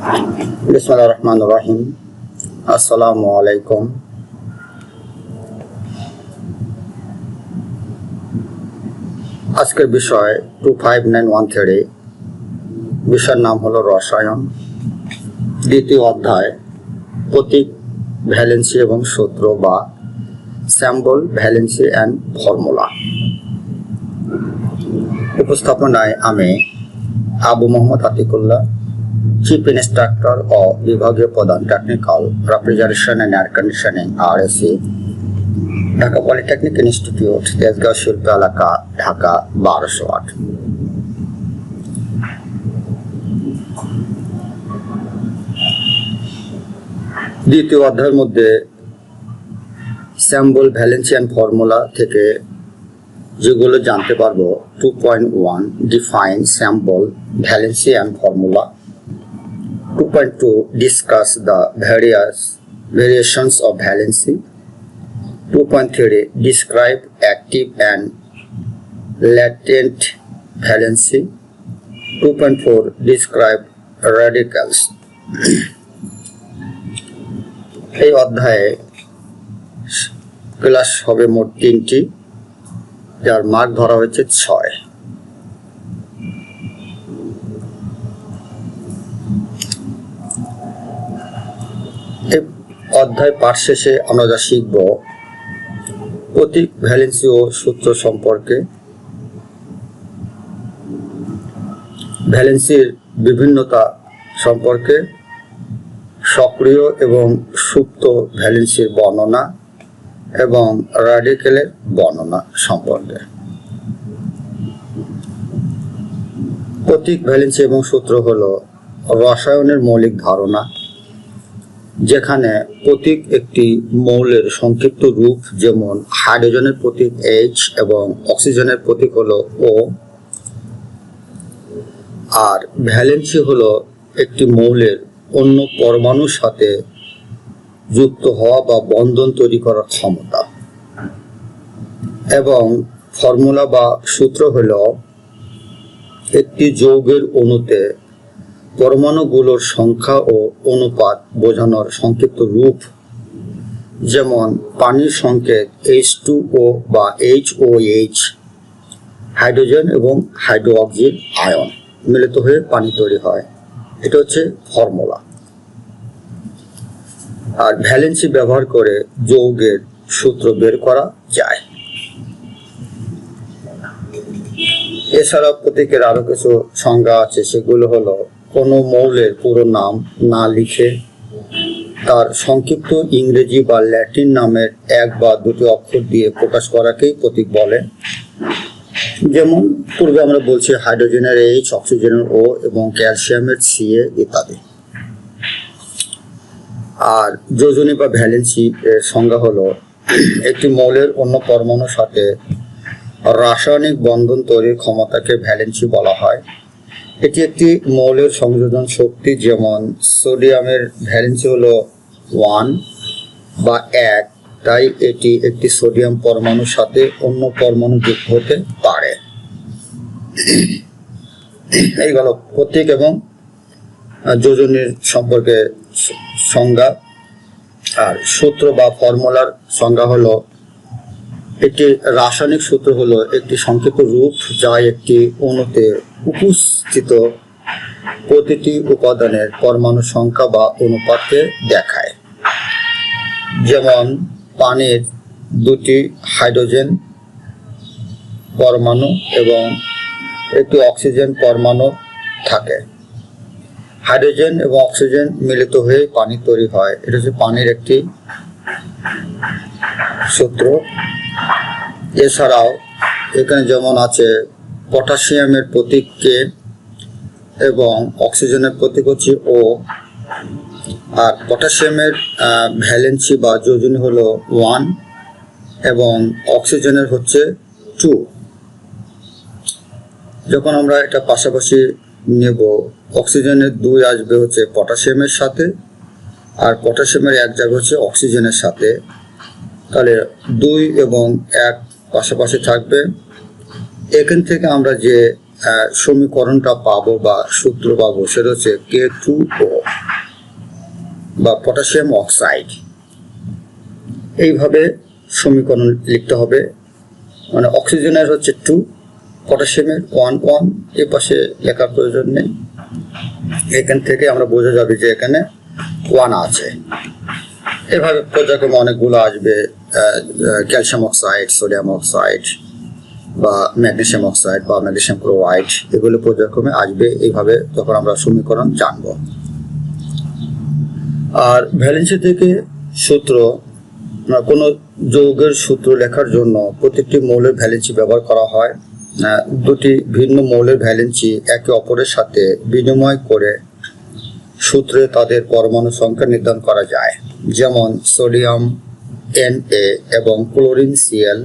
বিসমুল্লাহ রহমান রহিম আসসালামু আলাইকুম আজকের বিষয় two five nine one three বিষয়ের নাম হলো রসায়ন। দ্বিতীয় অধ্যায়, প্রতীক, ভ্যালেন্সি এবং সূত্র বা স্যাম্বল, ভ্যালেন্সি অ্যান্ড ফর্মুলা। উপস্থাপনায় আমি আবু মোহাম্মদ আতিকুল্লাহ। চিফ ইনস্ট্রাক্টর ও বিভাগীয় প্রধান technical refrigeration and air conditioning R AC Dhaka polytechnic institute Tejgaon শিল্প এলাকা ঢাকা বারোশো আট দ্বিতীয় অধ্যায়ের মধ্যে স্যাম্বল ভ্যালেন্সিয়ান ফর্মুলা থেকে যেগুলো জানতে পারব two point one define symbol valency and formula various variations of valency two point three describe active and latent valency two point four describe radicals এই অধ্যায়ে ক্লাস হবে মোট তিনটি, যার মার্ক ধরা হয়েছে ছয় এই অধ্যায় পাঠ শেষে আমরা যা শিখব, প্রতীক ভ্যালেন্সি ও সূত্র সম্পর্কে। ভ্যালেন্সির বিভিন্নতা সম্পর্কে, সক্রিয় এবং সুপ্ত ভ্যালেন্সির বর্ণনা এবং রাডিকেলের বর্ণনা সম্পর্কে। প্রতীক ভ্যালেন্সি এবং সূত্র হলো রসায়নের মৌলিক ধারণা। যেখানে প্রতীক একটি মৌলের সংক্ষিপ্ত রূপ, যেমন হাইড্রোজেনের প্রতীক এইচ এবং অক্সিজেনের প্রতীক হলো ও আর ভ্যালেন্সি হলো একটি মৌলের অন্য পরমাণুর সাথে যুক্ত হওয়া বা বন্ধন তৈরি করার ক্ষমতা। এবং ফর্মুলা বা সূত্র হলো একটি যৌগের অণুতে পরমাণুগুলোর সংখ্যা ও অনুপাত বোঝানোর সংক্ষিপ্ত রূপ, যেমন পানির সংকেত এইচ টু ও বা এইচ ও এইচ হাইড্রোজেন এবং হাইড্রোঅক্সিন আয়ন মিলিত হয়ে পানি তৈরি হয়। এটা হচ্ছে ফর্মুলা। আর ভ্যালেন্সি ব্যবহার করে যৌগের সূত্র বের করা যায়। এছাড়া প্রতীকের আরও কিছু সংজ্ঞা আছে, সেগুলো হলো কোনো মৌলের পুরো নাম না লিখে তার সংক্ষিপ্ত ইংরেজি বা ল্যাটিন নামের এক বা দুটি অক্ষর দিয়ে প্রকাশ করাকেই প্রতীক বলে। যেমন, পূর্বে আমরা বলছি হাইড্রোজেনের এইচ অক্সিজেনের ও এবং ক্যালসিয়ামের সিএ ইত্যাদি। আর যোজনী বা ভ্যালেন্সি এর সংজ্ঞা হলো একটি মৌলের অন্য পরমাণুর সাথে রাসায়নিক বন্ধন তৈরির ক্ষমতাকে ভ্যালেন্সি বলা হয়। এটি একটি মৌলের সংযোজন শক্তি, যেমন সোডিয়ামের ভ্যালেন্সি হলো ওয়ান বা এক, তাই এটি একটি সোডিয়াম পরমাণুর সাথে অন্য পরমাণু যুক্ত হতে পারে। এই গেল প্রতীক এবং যোজনীর সম্পর্কে সংজ্ঞা। আর সূত্র বা ফর্মুলার সংজ্ঞা হলো একটি রাসায়নিক সূত্র হলো একটি সংক্ষিপ্ত রূপ যা একটি অণুতে উপস্থিত প্রতিটি উপাদানের পরমাণু সংখ্যা বা অনুপাতকে দেখায়। যেমন পানির দুটি হাইড্রোজেন পরমাণু এবং একটি অক্সিজেন পরমাণু থাকে। হাইড্রোজেন এবং অক্সিজেন মিলিত হয়ে পানি তৈরি হয়। এটা হচ্ছে পানির একটি সূত্র। এছাড়াও এখানে যেমন আছে, পটাশিয়ামের প্রতীক কে এবং অক্সিজেনের প্রতীক হচ্ছে ও আর পটাশিয়ামের ভ্যালেন্সি বা যোজনী হলো ওয়ান এবং অক্সিজেনের হচ্ছে টু যখন আমরা এটা পাশাপাশি নেব, অক্সিজেনের দুই আসবে হচ্ছে পটাশিয়ামের সাথে আর পটাশিয়ামের এক জায়গা হচ্ছে অক্সিজেনের সাথে। তাহলে দুই এবং এক পাশাপাশি থাকবে। এখান থেকে আমরা যে সমীকরণটা পাবো বা সূত্র পাবো সেটা হচ্ছে কে টু ও বা পটাশিয়াম অক্সাইড এইভাবে সমীকরণ লিখতে হবে। মানে অক্সিজেনের হচ্ছে টু পটাশিয়ামের ওয়ান ওয়ান এ পাশে লেখার প্রয়োজন নেই। এখান থেকে আমরা বোঝা যাবে যে এখানে ওয়ান আছে। এভাবে পর্যায়ক্রমে অনেকগুলো আসবে ক্যালসিয়াম অক্সাইড সোডিয়াম অক্সাইড বা ম্যাগনেসিয়াম অক্সাইড বা ম্যাগনেসিয়াম ক্লোরাইড এগুলো পর্যায়ক্রমে আসবে। এইভাবে তখন আমরা সমীকরণ জানব। আর ভ্যালেন্সি থেকে সূত্র কোনো যৌগের সূত্র লেখার জন্য প্রত্যেকটি মৌলের ভ্যালেন্সি ব্যবহার করা হয়। দুটি ভিন্ন মৌলের ভ্যালেন্সি একে অপরের সাথে বিনিময় করে সূত্রে তাদের পরমাণু সংখ্যা নির্ধারণ করা যায়, যেমন সোডিয়াম এন এ এবং ক্লোরিন সিএল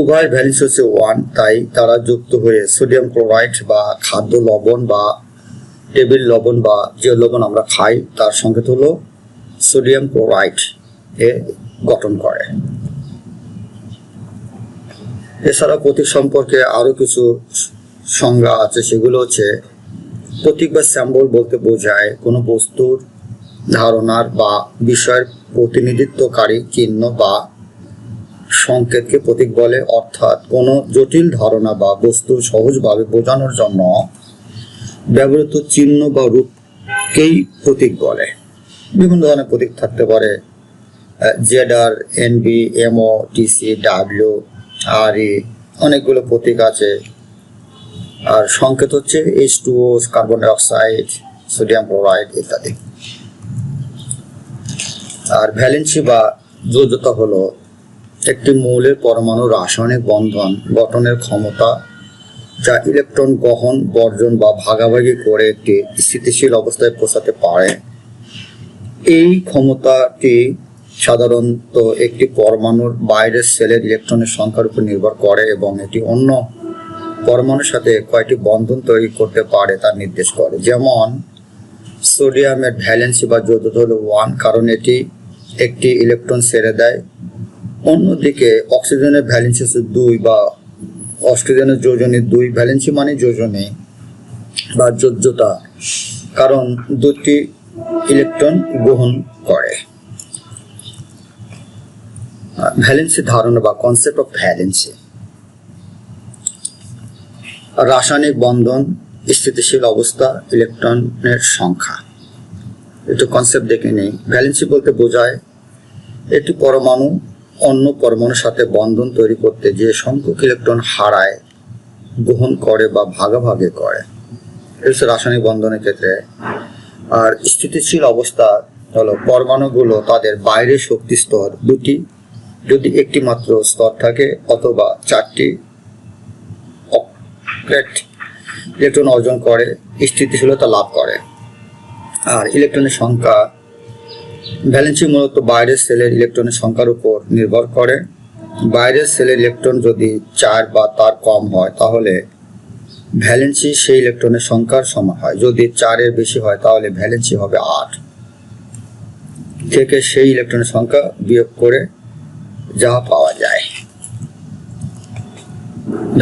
উভয় ভ্যালেন্স হচ্ছে ওয়ান তাই তারা যুক্ত হয়ে সোডিয়াম ক্লোরাইড বা খাদ্য লবণ বা টেবিল লবণ বা যে লবণ আমরা খাই, তার সংকেত হলো সোডিয়াম ক্লোরাইড এ গঠন করে। এছাড়া প্রতীক সম্পর্কে আরও কিছু সংজ্ঞা আছে, সেগুলো হচ্ছে প্রতীক বা স্যাম্বল বলতে বোঝায় কোনো বস্তুর ধারণার বা বিষয়ের প্রতিনিধিত্বকারী চিহ্ন বা সংকেতকে প্রতীক বলে। অর্থাৎ কোনো জটিল ধারণা বা বস্তু সহজভাবে বোঝানোর জন্য ব্যবহৃত চিহ্ন বা রূপকেই প্রতীক বলে। বিভিন্ন ধরনের প্রতীক থাকতে পারে ZR, NB, MO, TC, W আর অনেকগুলো প্রতীক আছে। আর সংকেত হচ্ছে H two carbon dioxide sodium chloride ইত্যাদি। আর ভ্যালেন্সি বা যোজ্যতা হলো একটি মৌলের পরমাণু রাসায়নিক বন্ধন গঠনের ক্ষমতা যা ইলেকট্রন গ্রহণ বর্জন বা ভাগাভাগি করে একটি স্থিতিশীল অবস্থায় পৌঁছাতে পারে। এই ক্ষমতাটি সাধারণত একটি পরমাণুর বাইরের সেলের ইলেকট্রনের সংখ্যার উপর নির্ভর করে এবং এটি অন্য পরমাণুর সাথে কয়টি বন্ধন তৈরি করতে পারে তা নির্দেশ করে। যেমন, সোডিয়ামের ভ্যালেন্সি বা যোজ্যতা হলো ওয়ান কারণ এটি একটি ইলেকট্রন ছেড়ে দেয়। অন্যদিকে, অক্সিজেনের ভ্যালেন্সি হচ্ছে দুই বা অক্সিজেনের যোজনী দুই, ভ্যালেন্সি মানে যোজনী বা যোজ্যতা কারণ দুটি ইলেকট্রন গ্রহণ করে। ভ্যালেন্সি ধারণা বা কনসেপ্ট অফ ভ্যালেন্সি। রাসায়নিক বন্ধন, স্থিতিশীল অবস্থা, ইলেকট্রনের সংখ্যা। একটু কনসেপ্ট দেখে নেই। ভ্যালেন্সি বলতে বোঝায় একটি পরমাণু অন্য পরমাণুর সাথে বন্ধন তৈরি করতে যে সংখ্যক ইলেকট্রন হারায়, গ্রহণ করে বা ভাগাভাগে করে। এটা রাসায়নিক বন্ধনের ক্ষেত্রে। আর স্থিতিশীল অবস্থা হলো পরমাণুগুলো তাদের বাইরের শক্তি স্তর দুটি। যদি একটি মাত্র স্তর থাকে অথবা চারটি অক্টেট ইলেকট্রন অর্জন করে, স্থিতিশীলতা লাভ করে। আর ইলেকট্রনের সংখ্যা ভ্যালেন্সি মূলত বাইরের সেলের ইলেকট্রনের সংখ্যার উপর নির্ভর করে। বাইরের সেলের ইলেকট্রন যদি চার বা তার কম হয়, তাহলে ভ্যালেন্সি সেই ইলেকট্রনের সংখ্যার সমান হয়। যদি চারের বেশি হয়, তাহলে ভ্যালেন্সি হবে আট। থেকে সেই ইলেকট্রনের সংখ্যা বিয়োগ করে যা পাওয়া যায়।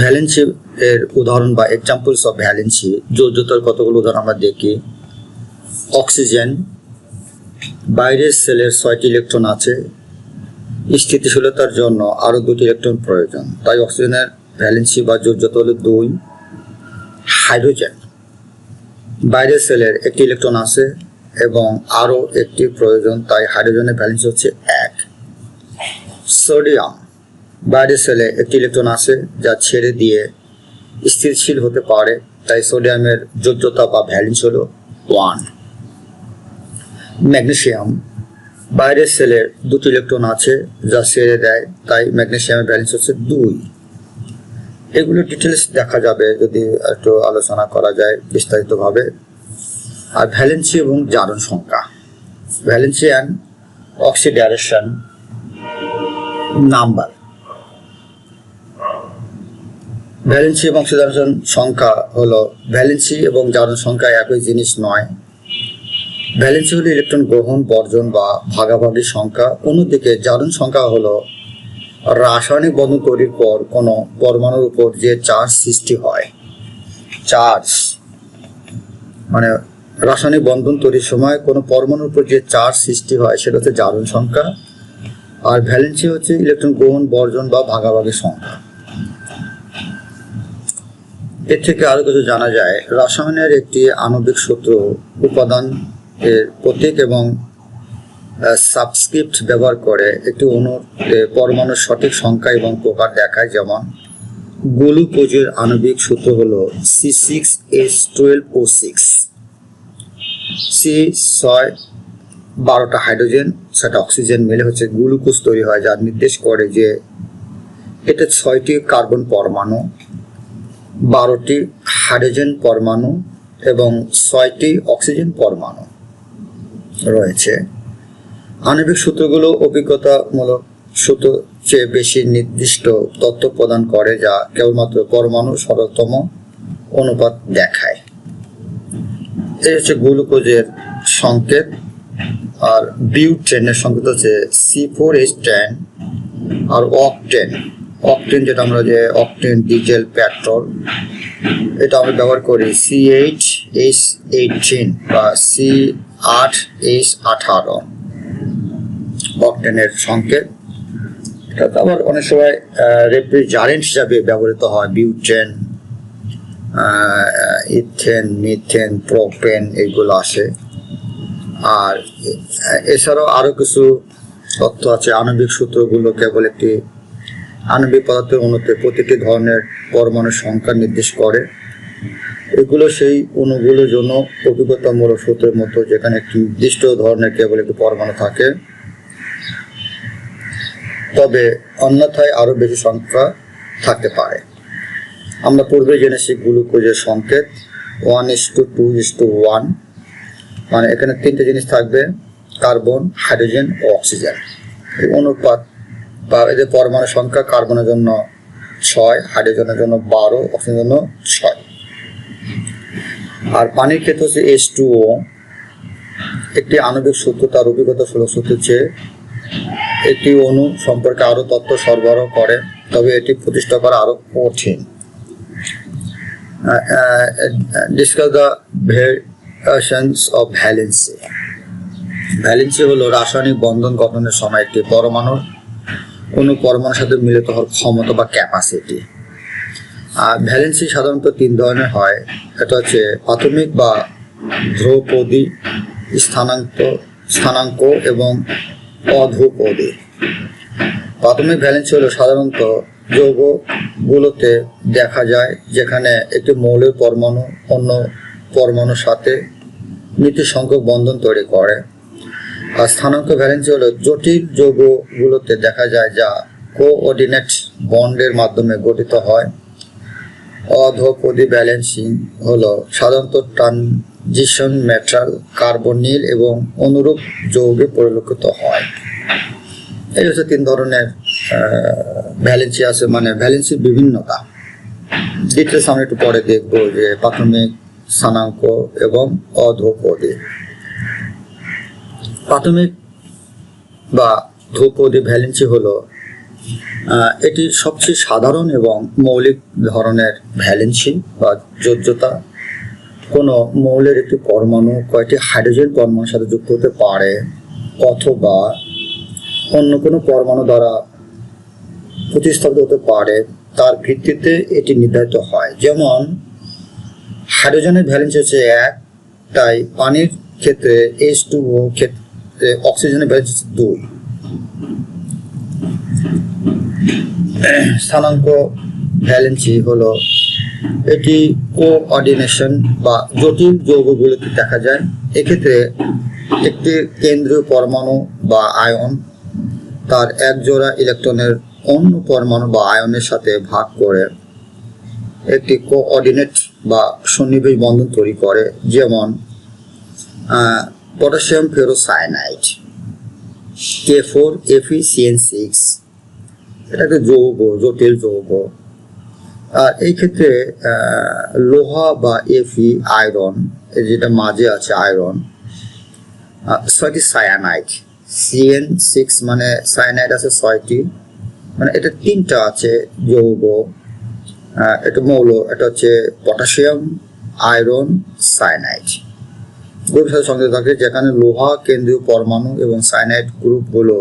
ভ্যালেন্সি এর উদাহরণ বা এক্সাম্পলস অফ ভ্যালেন্সি যোজ্যতার কতগুলো উদাহরণ আমরা দেখি? অক্সিজেন, বাইরের সেলের ছয়টি ইলেকট্রন আছে, স্থিতিশীলতার জন্য আরও দুটি ইলেকট্রন প্রয়োজন। তাই অক্সিজেনের ভ্যালেন্সি বা যোজ্যতা হলো দুই। হাইড্রোজেন, বাইরের সেলের একটি ইলেকট্রন আছে এবং আরও একটি প্রয়োজন, তাই হাইড্রোজেনের ভ্যালেন্সি হচ্ছে এক। সোডিয়াম বাইরের সেলে একটি ইলেকট্রন আছে যা ছেড়ে দিয়ে স্থিরশীল হতে পারে, তাই সোডিয়ামের যোজ্যতা বা ভ্যালেন্স হল ওয়ান। ম্যাগনেশিয়াম বাইরের সেলের দুটি ইলেকট্রন আছে যা ছেড়ে দেয়, তাই ম্যাগনেশিয়ামের ব্যালেন্স হচ্ছে দুই। এগুলো ডিটেলস দেখা যাবে যদি একটু আলোচনা করা যায় বিস্তারিতভাবে। আর ভ্যালেন্সি এবং জারণ সংখ্যা। Valency and oxidation number. Valency এবং অক্সিডারেশন সংখ্যা হলো ভ্যালেন্সি এবং জারণ সংখ্যা একই জিনিস নয়। ভ্যালেন্সি হলো ইলেকট্রন গ্রহণ, বর্জন বা ভাগাভাগি সংখ্যা। অন্যদিকে জারণ সংখ্যা হলো রাসায়নিক বন্ধন তৈরির পর কোনো পরমাণুর উপর যে চার্জ সৃষ্টি হয়। চার্জ মানে রাসায়নিক বন্ধন তৈরির সময় কোনো পরমাণুর উপর যে চার্জ সৃষ্টি হয় সেটা হচ্ছে জারণ সংখ্যা। আর ভ্যালেন্সি হচ্ছে ইলেকট্রন গ্রহণ, বর্জন বা ভাগাভাগি সংখ্যা। এর থেকে আরও কিছু জানা যায় রসায়নের একটি আণবিক সূত্র উপাদান এর প্রতীক এবং সাবস্ক্রিপ্ট ব্যবহার করে একটি অণুর এ, পরমাণুর সঠিক সংখ্যা এবং প্রকার দেখায়। যেমন গ্লুকোজের আণবিক সূত্র হলো C six S twelve O six C ছয় বারোটা হাইড্রোজেন সেটা অক্সিজেন মিলে হচ্ছে গ্লুকোজ তৈরি হয় যা নির্দেশ করে যে এটা ছয়টি কার্বন পরমাণু বারোটি হাইড্রোজেন পরমাণু এবং ছয়টি অক্সিজেন পরমাণু রয়েছে। আণবিক সূত্রগুলো অভিজ্ঞতামূলক সূত্র চেয়ে বেশি নির্দিষ্ট তথ্য প্রদান করে যা কেবলমাত্র পরমাণু সরলতম অনুপাত দেখায়। এই হচ্ছে গ্লুকোজের সংকেত। আর বিউটেনের সংকেত হচ্ছে সি ফোর এইচ টেন আর অকটেন। অকটেন যেটা আমরা যে অকটেন ডিজেল পেট্রোল, এটা আমরা ব্যবহার করি সি এইচ এইটিন বা সি আট এইচ আঠারো। অকটেনের সংকেত। এটা তো আবার অনেক সময় রেফ্রিজারেন্ট হিসাবে ব্যবহৃত হয়, বিউটেন ইথেন, মিথেন, প্রোপেন এইগুলো আসে। আর এছাড়াও আরও কিছু তথ্য আছে। আণবিক সূত্রগুলো কেবল একটি আণবিক পদার্থের অণুতে প্রতিটি ধরনের পরমাণুর সংখ্যা নির্দেশ করে। এগুলো সেই অণুগুলোর জন্য অভিজ্ঞতামূলক সূত্রের মতো যেখানে একটি নির্দিষ্ট ধরনের কেবল একটি পরমাণু থাকে। তবে অন্যথায় আরও বেশি সংখ্যা থাকতে পারে। আমরা পূর্বে জেনেছি গ্লুকোজের সংকেত one is two two is two one মানে এখানে তিনটে জিনিস থাকবে, কার্বন, হাইড্রোজেন ও অক্সিজেন। এই অনুপাত বা এদের পরমাণু সংখ্যা, কার্বনের জন্য ছয়, হাইড্রোজেনের জন্য বারো, অক্সিজেনের জন্য ছয়। আর পানির ক্ষেত্রে হচ্ছে এস টু ও একটি আণবিক সূত্র, তার অভিজ্ঞতা সুলভ সূত্রের চেয়ে। একটি অণু সম্পর্কে আরও তথ্য সরবরাহ করে, তবে এটি প্রতিষ্ঠা করা আরও কঠিন। Discuss the variations of valency valency হলো রাসায়নিক বন্ধন গঠনের সময় একটি পরমাণুর কোনো পরমাণুর সাথে মিলিত হওয়ার ক্ষমতা বা ক্যাপাসিটি আর ভ্যালেন্সি সাধারণত তিন ধরনের হয়। এটা হচ্ছে প্রাথমিক বা ধ্রুপদী স্থানাঙ্ক স্থানাঙ্ক এবং অধ্রুপদী। প্রাথমিক ভ্যালেন্সি হলো সাধারণত যৌগগুলোতে দেখা যায়, যেখানে একটি মৌলের পরমাণু অন্য পরমাণুর সাথে মৃত্যু সংখ্যক বন্ধন তৈরি করে। স্থানাঙ্ক ভ্যালেন্সি হলো জটিল যৌগগুলোতে দেখা যায় যা কোঅর্ডিনেট বন্ডের মাধ্যমে গঠিত হয়। অধোপদী ব্যালেন্সিং হলো সাধারণত ট্রানজিশন মেটাল কার্বনিল এবং অনুরূপ যৌগে পরিলক্ষিত হয়। এই হচ্ছে তিন ধরনের ভ্যালেন্সি আছে মানে ভ্যালেন্সির বিভিন্নতা। ডিটেলস আমরা একটু পরে দেখব যে প্রাথমিক স্থানাঙ্ক এবং অধোপদী প্রাথমিক বা ধ্রুপদী ভ্যালেন্সি হলো এটি সবচেয়ে সাধারণ এবং মৌলিক ধরনের ভ্যালেন্সি বা যোজ্যতা। কোনো মৌলের একটি পরমাণু কয়টি হাইড্রোজেন পরমাণুর সাথে যুক্ত হতে পারে, অথবা অন্য কোনো পরমাণু দ্বারা প্রতিস্থাপিত হতে পারে, তার ভিত্তিতে এটি নির্ধারিত হয়। যেমন, হাইড্রোজেনের ভ্যালেন্সি হচ্ছে এক, তাই পানির ক্ষেত্রে এইচ টু ও ক্ষেত্রে অক্সিজেনের ভ্যালেন্সি হচ্ছে দুই। স্থানাঙ্ক ভ্যালেন্সি হলো এটি কোঅর্ডিনেশন বা জটিল যৌগগুলোতে দেখা যায়। এক্ষেত্রে একটি কেন্দ্রীয় পরমাণু বা আয়ন তার এক জোড়া ইলেকট্রনের অন্য পরমাণু বা আয়নের সাথে ভাগ করে একটি কোঅর্ডিনেট বা সন্নিবেশ বন্ধন তৈরি করে। যেমন কে ফোর এফিসিএন সিক্স এটা একটা যৌগ, জটিল যৌগ। আর এই ক্ষেত্রে লোহা বা এফি আয়রন যেটা মাঝে আছে আয়রন ছয়টি সায়ানাইড সিএন সিক্স মানে সায়ানাইড আছে ছয়টি। মানে এটা তিনটা আছে যৌগ। এটা মৌল, এটা হচ্ছে পটাশিয়াম আয়রন সায়ানাইড গ্রুপের সাথে সংযুক্ত থাকে যেখানে লোহা, কেন্দ্রীয় পরমাণু এবং সায়ানাইড গ্রুপগুলো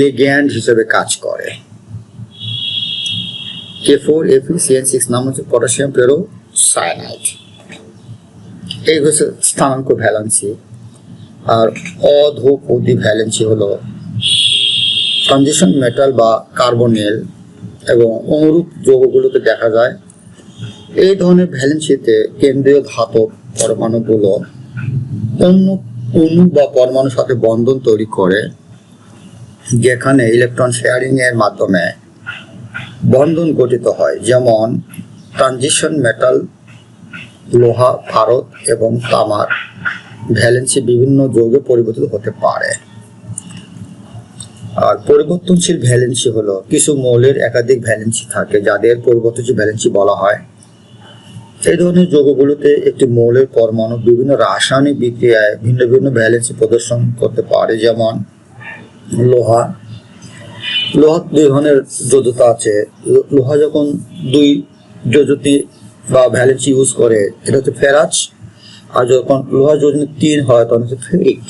লিগ্যান্ড হিসেবে কাজ করে। K four Fe CN six নাম হচ্ছে পটাশিয়াম পেরো সায়ানাইড এই হচ্ছে স্থানাঙ্ক ভ্যালেন্সি। আর অধোপদী ভ্যালেন্সি হলো ট্রানজিশন মেটাল বা কার্বনেল এবং অনুরূপ যৌগগুলোকে দেখা যায় এই ধরনের ভ্যালেন্সিতে কেন্দ্রীয় ধাতব পরমাণুগুলো অন্য অণু বা পরমাণুর সাথে বন্ধন তৈরি করে, যেখানে ইলেকট্রন শেয়ারিং এর মাধ্যমে বন্ধন গঠিত হয়, যেমন ট্রানজিশন মেটাল লোহা, ভারত এবং তামার ভ্যালেন্সি বিভিন্ন যৌগে পরিবর্তিত হতে পারে। আর পরিবর্তনশীল ভ্যালেন্সি হলো কিছু মৌলের একাধিক ভ্যালেন্সি থাকে, যাদের পরিবর্তনশীল ভ্যালেন্সি বলা হয়। এই ধরনের যৌগগুলোতে একটি মৌলের পরমাণু বিভিন্ন রাসায়নিক বিক্রিয়ায় ভিন্ন ভিন্ন ভ্যালেন্সি প্রদর্শন করতে পারে, যেমন লোহা। লোহা দুই ধরনের যোজতা আছে। লোহা যখন দুই যোজতি বা ভ্যালেন্সি ইউজ করে, এটা হচ্ছে ফেরাজ। আর যখন লোহা যোজনী তিন হয়, তখন হচ্ছে ফেরিক।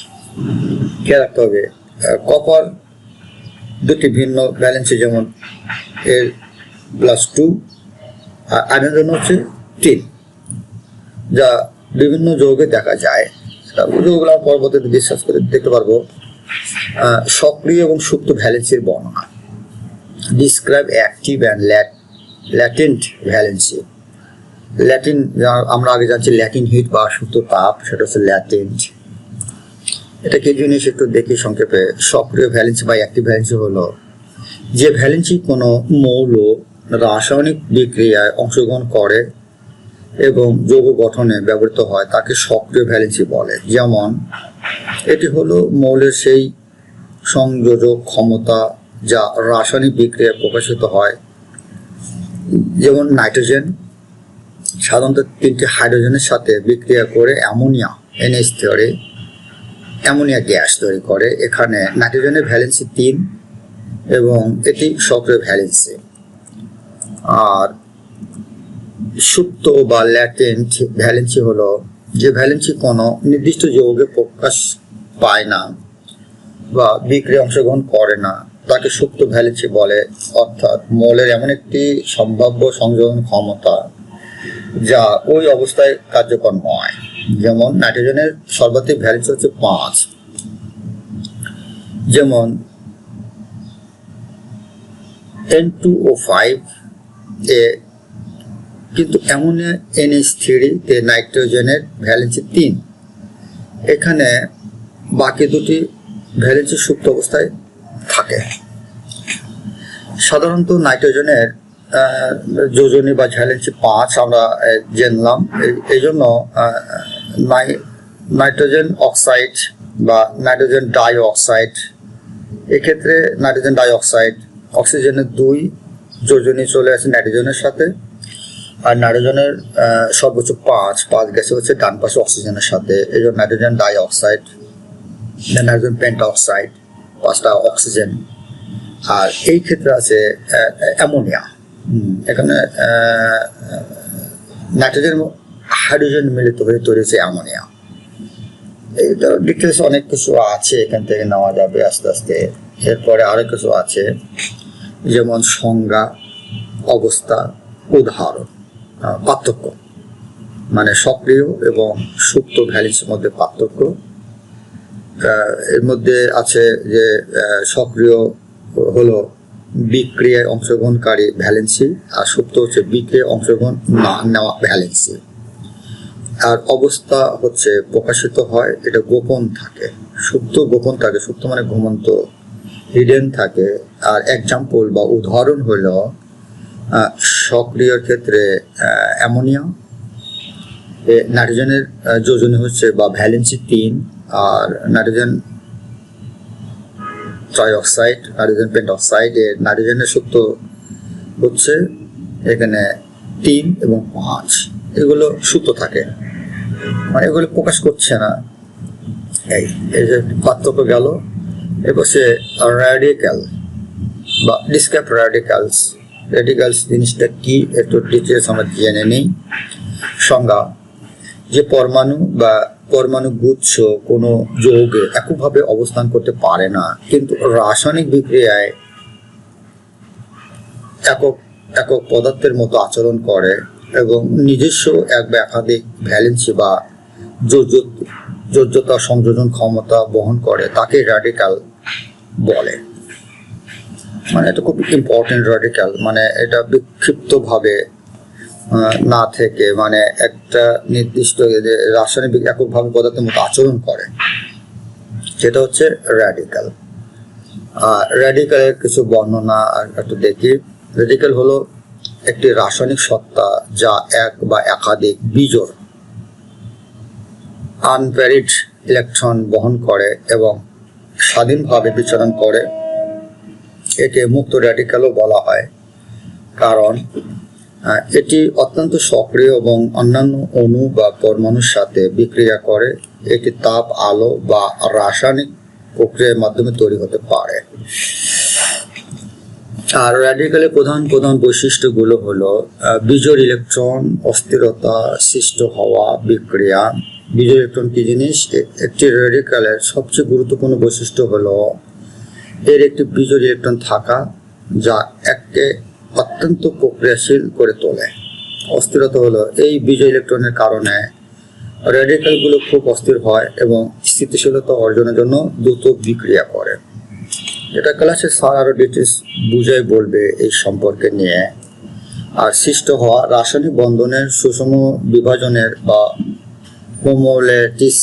কে রাখতে হবে কপার দুটি ভিন্ন ব্যালেন্সে যেমন এর প্লাস টু আর আয়নের হচ্ছে তিন যা বিভিন্ন যৌগে দেখা যায়। সেটা পরবর্তীতে ডিসকাস করে দেখতে পারব সক্রিয় এবং সুপ্ত ভ্যালেন্সির বর্ণনা। Describe active and latent valency latent আমরা আগে জানছি ল্যাটিন হিট বা সুপ্ত তাপ, সেটা হচ্ছে ল্যাটেন্ট এটা কি জিনিস একটু দেখি সংক্ষেপে? সক্রিয় ভ্যালেন্সি বা অ্যাক্টিভ ভ্যালেন্সি হলো, যে ভ্যালেন্সি কোনো মৌল, রাসায়নিক বিক্রিয়ায় অংশগ্রহণ করে এবং যৌগ গঠনে ব্যবহৃত হয়, তাকে সক্রিয় ভ্যালেন্সি বলে। যেমন, এটি হলো মৌলের সেই সংযোজক ক্ষমতা যা রাসায়নিক বিক্রিয়ায় প্রকাশিত হয়। যেমন, নাইট্রোজেন, সাধারণত তিনটি হাইড্রোজেনের সাথে বিক্রিয়া করে ammonia NH three, ammonia gas তৈরি করে। এখানে নাইট্রোজেনের ভ্যালেন্সি তিন এবং এটি সক্রিয় ভ্যালেন্সি আর সুপ্ত বা ল্যাটেন্ট ভ্যালেন্সি হলো যে ভ্যালেন্সি কোনো নির্দিষ্ট যৌগে প্রকাশ পায় না বা বিক্রিয়া অংশগ্রহণ করে না। তাকে সুপ্ত ভ্যালেন্সি বলে, অর্থাৎ মৌলের এমন একটি সম্ভাব্য সংযোজন ক্ষমতা যা ওই অবস্থায় কার্যকর নয়। যেমন নাইট্রোজেনের সর্বাধিক ভ্যালেন্সি হচ্ছে পাঁচ। যেমন এন টু ও ফাইভ এ কিন্তু অ্যামোনিয়া এনএস থ্রিতে নাইট্রোজেনের ভ্যালেন্সি তিন। এখানে বাকি দুটি ভ্যালেন্সি সুপ্ত অবস্থায় থাকে। সাধারণত নাইট্রোজেনের যোজনী বা ভ্যালেন্সি পাঁচ আমরা জানলাম। এই- জন্য নাই- নাইট্রোজেন অক্সাইড বা নাইট্রোজেন ডাই অক্সাইড এক্ষেত্রে নাইট্রোজেন ডাই অক্সাইড অক্সিজেনের দুই যোজনী চলে আসে নাইট্রোজেনের সাথে। আর নাইট্রোজেনের সর্বোচ্চ পাঁচ পাঁচ গ্যাসে হচ্ছে ডান পাশে অক্সিজেনের সাথে। এই জন্য nitrogen dioxide nitrogen pentoxide পাঁচটা অক্সিজেন। আর এই ক্ষেত্রে আছে অ্যামোনিয়া। এখানে নাইট্রোজেন হাইড্রোজেন মিলিত হয়ে তৈরি হচ্ছে অ্যামোনিয়া। এইটা ডিটেলস অনেক কিছু আছে, এখান থেকে নেওয়া যাবে আস্তে আস্তে। এরপরে আরও কিছু আছে, যেমন সংজ্ঞা, অবস্থা, উদাহরণ। পার্থক্য। মানে সক্রিয় এবং সুপ্ত ভ্যালিসের মধ্যে পার্থক্য। এর মধ্যে আছে যে সক্রিয় হলো বিক্রিয়ায় অংশগ্রহণকারী ভ্যালেন্সি আর সুপ্ত হচ্ছে বিক্রিয়ায় অংশগ্রহণ না নেওয়া ভ্যালেন্সি। আর অবস্থা হচ্ছে প্রকাশিত হয়, এটা গোপন থাকে। সুপ্ত গোপন থাকে, সুপ্ত মানে ঘুমন্ত হিডেন থাকে। আর এক্সাম্পল বা উদাহরণ হলো আহ, সক্রিয়র ক্ষেত্রে অ্যামোনিয়া নাইট্রোজেনের যোজনী হচ্ছে বা ভ্যালেন্সি তিন আর নাইট্রোজেন ট্রাইঅক্সাইড নাইট্রোজেন পেন্টঅক্সাইড এর নাইট্রোজেনের সূত্র হচ্ছে এখানে তিন এবং পাঁচ। এগুলো সূত্র থাকে। মানে এগুলো প্রকাশ করছে না। এই এই যে পার্থক্য গেল। এবার সে র্যাডিক্যাল বা ডিসক্যাপ র্যাডিক্যালস র্যাডিক্যালস জিনিসটা কি? একটু ডিটেলস আমরা জেনে নিই। সংজ্ঞা, যে পরমাণু বা পরমাণু গুচ্ছ কোনো যৌগে এককভাবে অবস্থান করতে পারে না, কিন্তু রাসায়নিক বিক্রিয়ায় একক একক পদার্থের মতো আচরণ করে এবং নিজস্ব এক বা একাধিক ভ্যালেন্সি বা যোজ্যতা সংযোজন ক্ষমতা বহন করে, তাকে র্যাডিক্যাল বলে। মানে এটা খুব ইম্পর্টেন্ট রেডিক্যাল মানে এটা বিক্ষিপ্তভাবে না থেকে মানে একটা নির্দিষ্ট রাসায়নিক এককভাবে পদার্থের মতো আচরণ করে। যেটা হচ্ছে র্যাডিক্যাল র্যাডিক্যালের কিছু বর্ণনা একটু দেখি। র্যাডিক্যাল হলো একটি রাসায়নিক সত্তা যা এক বা একাধিক বিজোড় আনভ্যারিড ইলেকট্রন বহন করে এবং স্বাধীনভাবে বিচরণ করে। একে মুক্ত র্যাডিক্যালও বলা হয়। কারণ এটি অত্যন্ত সক্রিয় এবং অন্যান্য অণু বা পরমাণুর সাথে বিক্রিয়া করে। এটি তাপ, আলো বা রাসায়নিক প্রক্রিয়ার মাধ্যমে তৈরি হতে পারে। আর র্যাডিক্যালের প্রধান প্রধান বৈশিষ্ট্যগুলো হলো বিজোড় ইলেকট্রন অস্থিরতা সৃষ্ট হওয়া বিক্রিয়া। বিজোড় ইলেকট্রন কি জিনিস? একটি র্যাডিক্যালের সবচেয়ে গুরুত্বপূর্ণ বৈশিষ্ট্য হলো এর একটি বিজোড় ইলেকট্রন থাকা যা এককে অত্যন্ত প্রক্রিয়াশীল করে তোলে। অস্থিরতা হলো এই বিজয় ইলেকট্রনের কারণে র্যাডিক্যালগুলো খুব অস্থির হয় এবং স্থিতিশীলতা অর্জনের জন্য দ্রুত বিক্রিয়া করে। এটা ক্লাসে স্যার আরও ডিটেলস বুঝাই বলবে এই সম্পর্কে নিয়ে। আর সৃষ্ট হওয়া রাসায়নিক বন্ধনের সুষম বিভাজনের বা হোমোলেটিস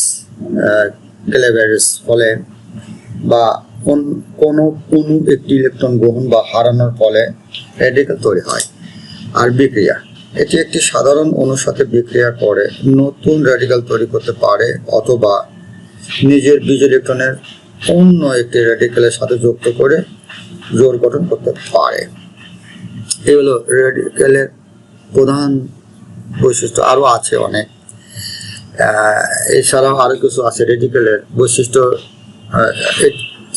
ক্লেভারিস ফলে বা কোন- কোনো একটি ইলেকট্রন গ্রহণ বা হারানোর ফলে র্যাডিক্যাল তৈরি হয়। আর বিক্রিয়া, এটি একটি সাধারণ অণুর সাথে বিক্রিয়া করে নতুন র্যাডিক্যাল তৈরি করতে পারে অথবা নিজের বীজ ইলেকট্রনের অন্য একটি র্যাডিক্যালের সাথে যুক্ত করে জোর গঠন করতে পারে। এই হলো র্যাডিক্যালের প্রধান বৈশিষ্ট্য। আরও আছে অনেক। এছাড়াও আরও কিছু আছে রেডিক্যালের বৈশিষ্ট্য।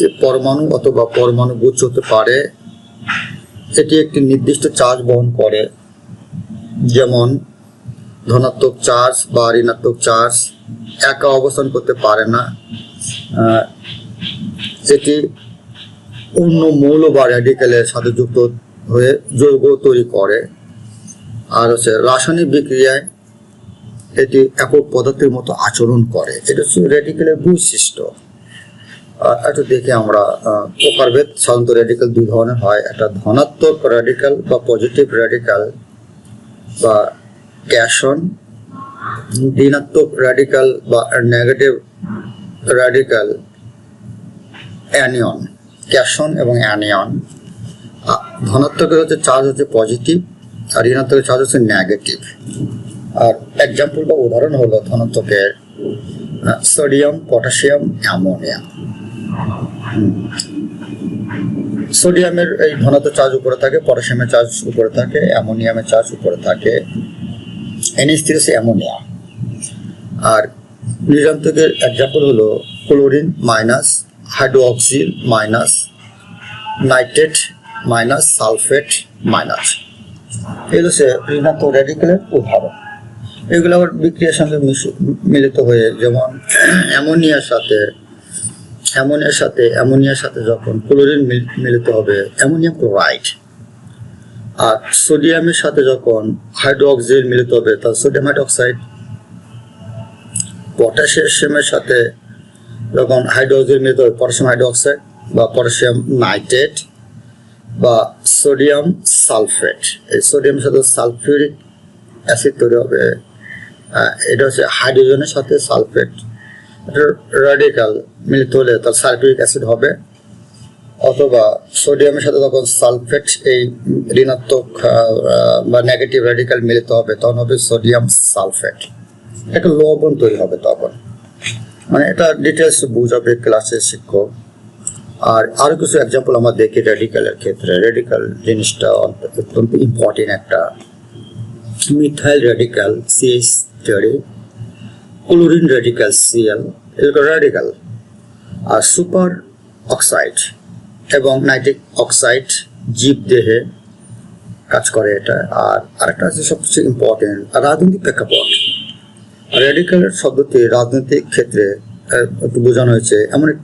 যে পরমাণু অথবা পরমাণু গুচ্ছ হতে পারে, এটি একটি নির্দিষ্ট চার্জ বহন করে। যেমন, ধনাত্মক চার্জ বা ঋণাত্মক চার্জ একা অবস্থান করতে পারে না। এটি অন্য মৌল বা র্যাডিক্যালের সাথে যুক্ত হয়ে যৌগ তৈরি করে। আর হচ্ছে রাসায়নিক বিক্রিয়ায় এটি একক পদার্থের মতো আচরণ করে। এটা হচ্ছে রেডিক্যালের বৈশিষ্ট্য। একটু দেখে আমরা প্রকারভেদ সাধারণত রেডিক্যাল দুই ধরনের হয়। একটা ধনাত্মক রেডিক্যাল বা পজিটিভ রেডিক্যাল বা ক্যাশন, ঋণাত্মক রেডিক্যাল বা নেগেটিভ রেডিক্যাল অ্যানিয়ন ক্যাশন এবং অ্যানিয়ন ধনাত্মকের হচ্ছে চার্জ হচ্ছে পজিটিভ আর ঋণাত্মকের চার্জ হচ্ছে নেগেটিভ আর এক্সাম্পল বা উদাহরণ হলো ধনাত্মকের সোডিয়াম পটাশিয়াম অ্যামোনিয়া সোডিয়ামের এই ধনাত্মক চার্জ উপরে থাকে, পটাশিয়ামের চার্জ উপরে থাকে, অ্যামোনিয়ামের চার্জ উপরে থাকে এনএস অ্যামোনিয়া। আর নিরান্তকের এক্সাম্পল হলো chlorine minus hydroxyl minus nitrate minus sulphate minus এগুলো হচ্ছে ঋণাত্মক র্যাডিক্যালের উদাহরণ। এগুলো আবার বিক্রিয়ার সঙ্গে মিলিত হয়ে যেমন অ্যামোনিয়ার সাথে অ্যামোনিয়ার সাথে অ্যামোনিয়ার সাথে যখন ক্লোরিন মিল- মিলিত হবে অ্যামোনিয়াম ক্লোরাইড। আর সোডিয়ামের সাথে যখন হাইড্রোক্সিল মিলিত হবে, তার সোডিয়াম হাইড্রোক্সাইড। পটাশিয়ামের সাথে যখন হাইড্রোক্সিল মিলিত হবে, পটাশিয়াম হাইড্রোক্সাইড বা পটাশিয়াম নাইট্রেট বা সোডিয়াম সালফেট। এই সোডিয়ামের সাথে সালফিউরিক অ্যাসিড তৈরি হবে। এটা হচ্ছে হাইড্রোজেনের সাথে সালফেট। এটা র্যাডিক্যাল মিলিত হলে তার সালফিউরিক অ্যাসিড হবে। অথবা সোডিয়ামের সাথে যখন সালফেট এই ঋণাত্মক বা নেগেটিভ র্যাডিক্যাল মিলিত হবে, তখন হবে সোডিয়াম সালফেট একটা লবণ তৈরি হবে তখন। মানে এটা ডিটেলস বুঝাবে ক্লাসে শিক্ষক। আর আরও কিছু এক্সাম্পল আমরা দেখি রেডিক্যালের ক্ষেত্রে। রেডিক্যাল জিনিসটা অত্যন্ত ইম্পর্টেন্ট একটা। Methyl radical CH three chlorine radical CL এগুলো রেডিক্যাল আর সুপার অক্সাইড এবং নাইট্রিক অক্সাইড জীব দেহে কাজ করে এটা, আর আরেকটা আছে সবচেয়ে ইম্পর্টেন্ট রাজনৈতিক প্রেক্ষাপট। রেডিক্যালের শব্দটি রাজনৈতিক ক্ষেত্রে একটু বোঝানো হয়েছে। এমন এক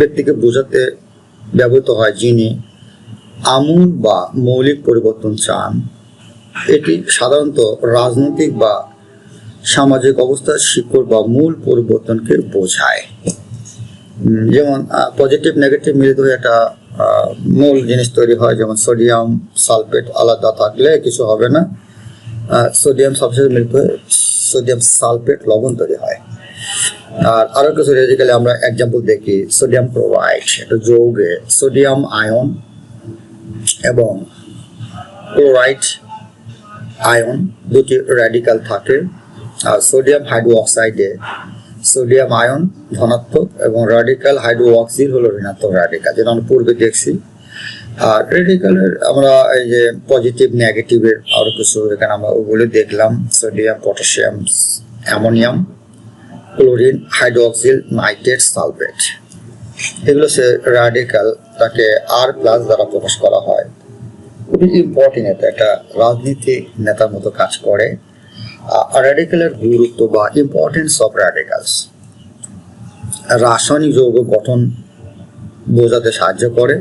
ব্যক্তিকে বোঝাতে ব্যবহৃত হয় যিনি আমূল বা মৌলিক পরিবর্তন চান। এটি সাধারণত রাজনৈতিক বা সামাজিক অবস্থার শিকড় বা মূল পরিবর্তনকে বোঝায়। যেমন পজিটিভ নেগেটিভ মিলিত হয়ে একটা মূল জিনিস তৈরি হয়, যেমন সোডিয়াম সালফেট আলাদা থাকলে কিছু হবে না। সোডিয়াম সালফেট মিলিত হয়ে সোডিয়াম সালফেট লবণ তৈরি হয়। আর আরও কিছু রেজিক্যালি আমরা এক্সাম্পল দেখি সোডিয়াম ক্লোরাইড একটা যৌগে সোডিয়াম আয়ন এবং ক্লোরাইড আয়ন দুটি র্যাডিক্যাল থাকে। সোডিয়াম হাইড্রোঅক্সাইডে সোডিয়াম আয়ন ধনাত্মক এবং র্যাডিক্যাল হাইড্রোঅক্সিল হলো ঋণাত্মক র্যাডিক্যাল যেটা আমরা পূর্বে দেখছি। আর রেডিক্যালের আমরা এই যে পজিটিভ নেগেটিভের আরও কিছু এখানে আমরা ওগুলো দেখলাম। Sodium potassium ammonium chlorine hydroxyl nitrate sulphate এগুলো সে র্যাডিক্যাল তাকে আর প্লাস দ্বারা প্রকাশ করা হয়। খুবই ইম্পর্টেন্ট এটা। একটা রাজনীতিক নেতার মতো কাজ করে। র্যাডিক্যালের গুরুত্ব বা ইম্পর্টেন্স অফ র্যাডিক্যালস রাসায়নিক যৌগ গঠন বোঝাতে সাহায্য করে।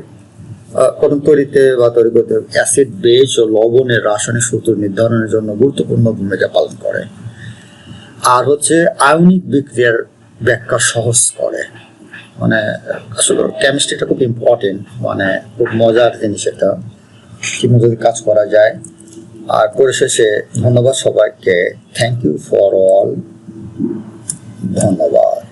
গঠন তৈরিতে বা তৈরি করতে অ্যাসিড বেজ ও লবণের রাসায়নিক সূত্র নির্ধারণের জন্য গুরুত্বপূর্ণ ভূমিকা পালন করে। আর হচ্ছে আয়নিক বিক্রিয়ার ব্যাখ্যা সহজ করে। মানে আসলে কেমিস্ট্রিটা খুব ইম্পর্টেন্ট মানে খুব মজার জিনিস এটা। কীভাবে যদি কাজ করা যায়। আর পরিশেষে ধন্যবাদ সবাইকে। থ্যাংক ইউ ফর অল ধন্যবাদ।